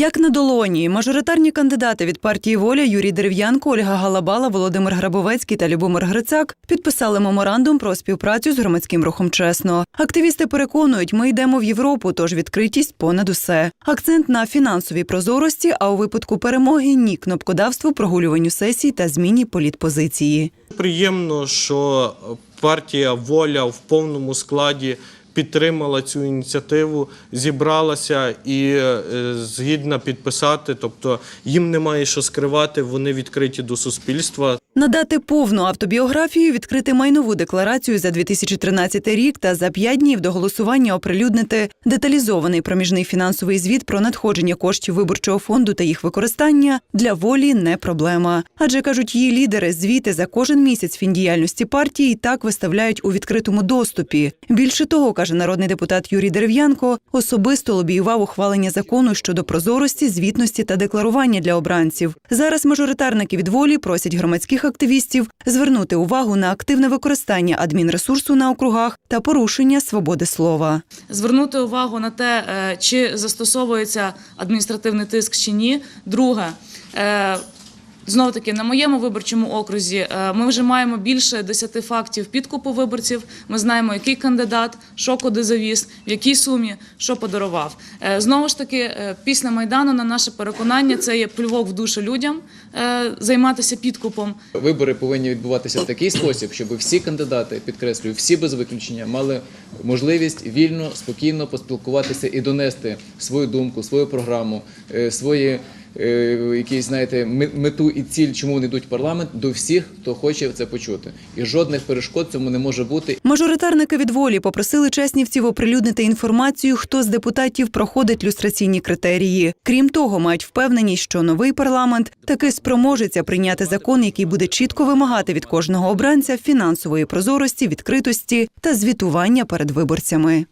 Як на долоні, мажоритарні кандидати від партії Воля Юрій Дерев'янко, Ольга Галабала, Володимир Грабовецький та Любомир Грицак підписали меморандум про співпрацю з громадським рухом чесно. Активісти переконують, ми йдемо в Європу, тож відкритість понад усе. Акцент на фінансовій прозорості, а у випадку перемоги ні кнопкодавству, прогулюванню сесій та зміні політпозиції. Приємно, що партія Воля в повному складі підтримала цю ініціативу, зібралася і е, згідна підписати. Тобто їм немає що скривати, вони відкриті до суспільства. Надати повну автобіографію, відкрити майнову декларацію за 2013 рік та за п'ять днів до голосування оприлюднити деталізований проміжний фінансовий звіт про надходження коштів виборчого фонду та їх використання для волі не проблема. Адже кажуть її лідери, звіти за кожен місяць фіндіяльності партії і так виставляють у відкритому доступі. Більше того, каже народний депутат Юрій Дерев'янко, особисто лобіював ухвалення закону щодо прозорості, звітності та декларування для обранців. Зараз мажоритарники від волі просять громадських активістів звернути увагу на активне використання адмінресурсу на округах та порушення свободи слова. звернути увагу на те, е, чи застосовується адміністративний тиск чи ні. Друге, е, знову таки на моєму виборчому окрузі е, ми вже маємо більше 10 фактів підкупу виборців. Ми знаємо, який кандидат, що куди завіз, в якій сумі, що подарував. Е, Знову ж таки, е, після майдану, на наше переконання, це є плювок в душу людям займатися підкупом. Вибори повинні відбуватися в такий спосіб, щоб всі кандидати, підкреслюю, всі без виключення, мали можливість вільно, спокійно поспілкуватися і донести свою думку, свою програму, свої якісь, знаєте, ме- мету і ціль, чому вони йдуть в парламент, до всіх, хто хоче це почути. І жодних перешкод цьому не може бути. Мажоритарники від волі попросили чеснівців оприлюднити інформацію, хто з депутатів проходить люстраційні критерії. Крім того, мають впевненість, що новий парламент таки спроможеться прийняти закон, який буде чітко вимагати від кожного обранця фінансової прозорості, відкритості та звітування перед виборцями.